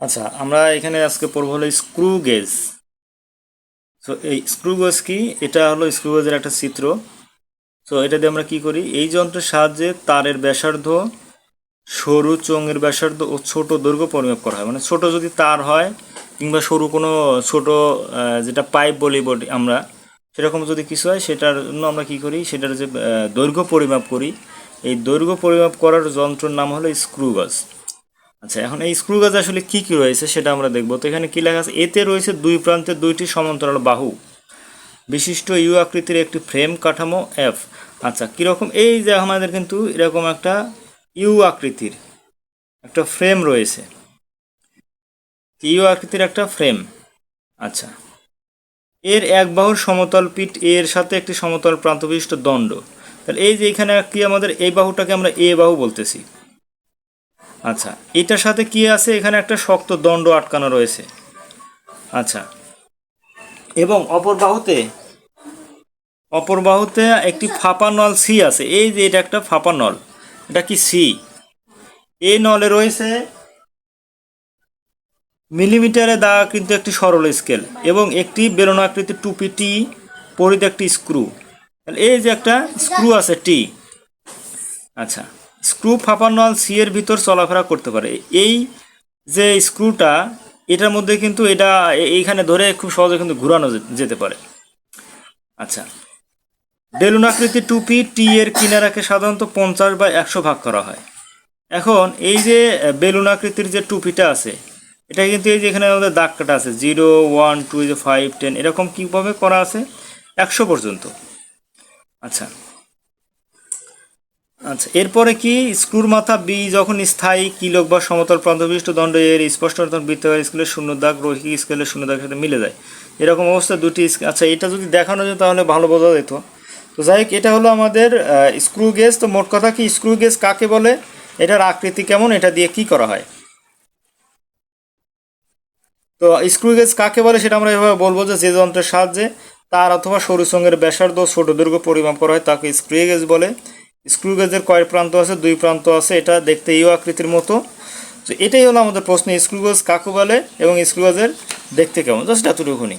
আচ্ছা আমরা এখানে আজকে পড়ব হলো স্ক্রু গেজ। সো এই স্ক্রু গেজ কি? এটা হলো স্ক্রু গেজের একটা চিত্র। সো এটা দিয়ে আমরা কি করি? এই যন্ত্রের সাহায্যে তারের ব্যাসার্ধ, সরু চোঙের ব্যাসার্ধ ও ছোট দৈর্ঘ্য পরিমাপ করা হয়। মানে ছোট যদি তার হয়, কিংবা সরু কোনো ছোট যেটা পাইপ বলি বলি আমরা, সেরকম যদি কিছু হয়, সেটার জন্য আমরা কি করি? সেটার যে দৈর্ঘ্য পরিমাপ করি। এই দৈর্ঘ্য পরিমাপ করার যন্ত্রের নাম হলো স্ক্রু গাছ আচ্ছা এখন এই স্ক্রু গাছ আসলে কি কি রয়েছে সেটা আমরা দেখব। তো এখানে কি লেখা আছে? এতে রয়েছে দুই প্রান্তে দুইটি সমান্তরাল বাহু। বিশিষ্ট ইউ আকৃতির একটি ফ্রেম কাঠামো এফ আচ্ছা কীরকম? এই যে আমাদের কিন্তু এরকম একটা ইউ আকৃতির একটা ফ্রেম রয়েছে। ইউ আকৃতির একটা ফ্রেম। আচ্ছা এর এক বাহুর সমতল পিঠ এর সাথে একটি সমতল প্রান্ত বিশিষ্ট দণ্ড। তাহলে এই যে এখানে কি আমাদের এই বাহুটাকে আমরা এ বাহু বলতেছি? আচ্ছা এটার সাথে কি আছে? এখানে একটা শক্ত দণ্ড আটকানো রয়েছে। আচ্ছা। এবং অপর বাহুতে? অপর বাহুতে একটি ফাঁপা নল সি আছে। এই যে এটা একটা ফাঁপা নল। এটা কি সি এই নলে রয়েছে মিলিমিটারে দা কিন্তু একটি সরল স্কেল এবং একটি বেলনাকৃতির টুপি টি পরিত একটি স্ক্রু। এই যে একটা স্ক্রু আছে টি আচ্ছা। স্ক্রু ফাঁপা নল সি এর ভিতর চলাফেরা করতে পারে। এই যে স্ক্রুটা, এটার মধ্যে কিন্তু এটা এইখানে ধরে খুব সহজে কিন্তু ঘোরানো যেতে পারে। আচ্ছা। বেলুন আকৃতির টুপি টি এর কিনারাকে সাধারণত পঞ্চাশ বা একশো ভাগ করা হয়। এখন এই যে বেলুন আকৃতির যে টুপিটা আছে, এটা কিন্তু এই যে এখানে আমাদের দাগ কাটা আছে, zero, one, two five, ten, এরকম কীভাবে করা আছে? একশো পর্যন্ত। আচ্ছা। আচ্ছা এরপরে কি? স্ক্রুর মাথা বি, যখন স্থায়ী কিলক বা সমতল প্রান্তবিষ্ট দণ্ড এর স্পষ্ট বৃত্তাকার স্কেলের শূন্য দাগ, রৈখিক স্কেলের শূন্য দাগের সাথে মিলে যায়। এরকম অবস্থা দুটি আচ্ছা এটা যদি দেখানো যেত তাহলে ভালো বোঝা যেত। তো যাই হোক, এটা হলো আমাদের স্ক্রু গেজ। তো মোট কথা কি? স্ক্রু গেজ কাকে বলে? এটার আকৃতি কেমন? এটা দিয়ে কি করা হয়? তো স্ক্রু গেজ কাকে বলে সেটা আমরা এভাবে বলব যে যে যন্ত্রের সাহায্যে তার অথবা সরু সঙ্গের ব্যাসার্ধ ছোট দৈর্ঘ্য পরিমাপ করা হয়, তাকে স্ক্রু গেজ বলে। স্ক্রু গেজের কয় প্রান্ত আছে, দুই প্রান্ত আছে, এটা দেখতে ইউ আকৃতির মতো। তো এটাই হলো আমাদের প্রশ্ন, স্ক্রু গেজ কাকে বলে এবং স্ক্রু গেজের দেখতে কেমন? জাস্ট এতটুকুনি।